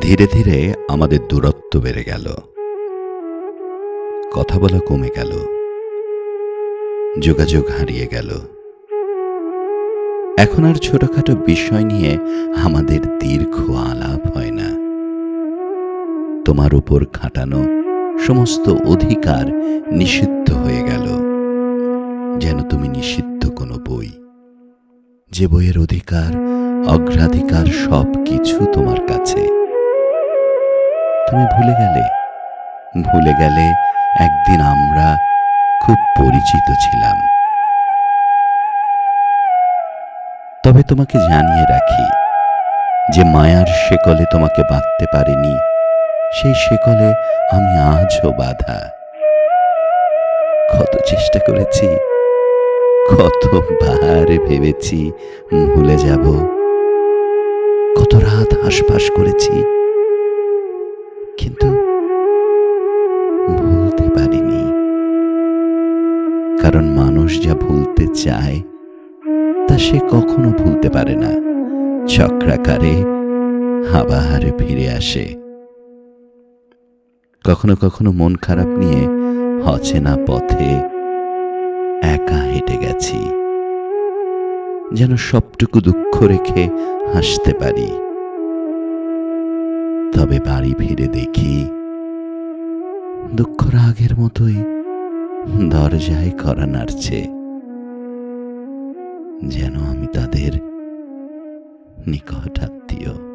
ধীরে ধীরে আমাদের দূরত্ব বেড়ে গেল। কথা বলা কমে গেল। যোগাযোগ হারিয়ে গেল। এখন আর ছোটখাটো বিষয় নিয়ে আমাদের দীর্ঘ আলাপ হয় না। তোমার উপর খাটানো সমস্ত অধিকার নিষিদ্ধ হয়ে গেল। যেন তুমি নিষিদ্ধ কোনো বই। যে বইয়ের অধিকার, অগ্রাধিকার সব কিছু তোমার কাছে। তুমি ভুলে গেলে। ভুলে গেলে একদিন আমরা খুব পরিচিত ছিলাম। তবে তোমাকে জানিয়ে রাখি, যে মায়ার শেকলে তোমাকে বাঁধতে পারিনি, সেই শেকলে আমি আজও বাধা। কত চেষ্টা করেছি, কতবার ভেবেছি ভুলে যাব। কত রাত হাসফাস করেছি কারণ মানুষ যা ভুলতে চায়, তা সে কখনো ভুলতে পারে না। চক্রাকারে আবার ফিরে আসে। কখনো কখনো মন খারাপ নিয়ে অচেনা পথে একা হেঁটে গেছি, যেন সবটুকু দুঃখ রেখে হাসতে পারি। তবে বাড়ি ফিরে দেখি দুঃখ রাগের মতোই দরজায় করা নাড়ছে। যেন আমি তাদের নিকট আত্মীয়।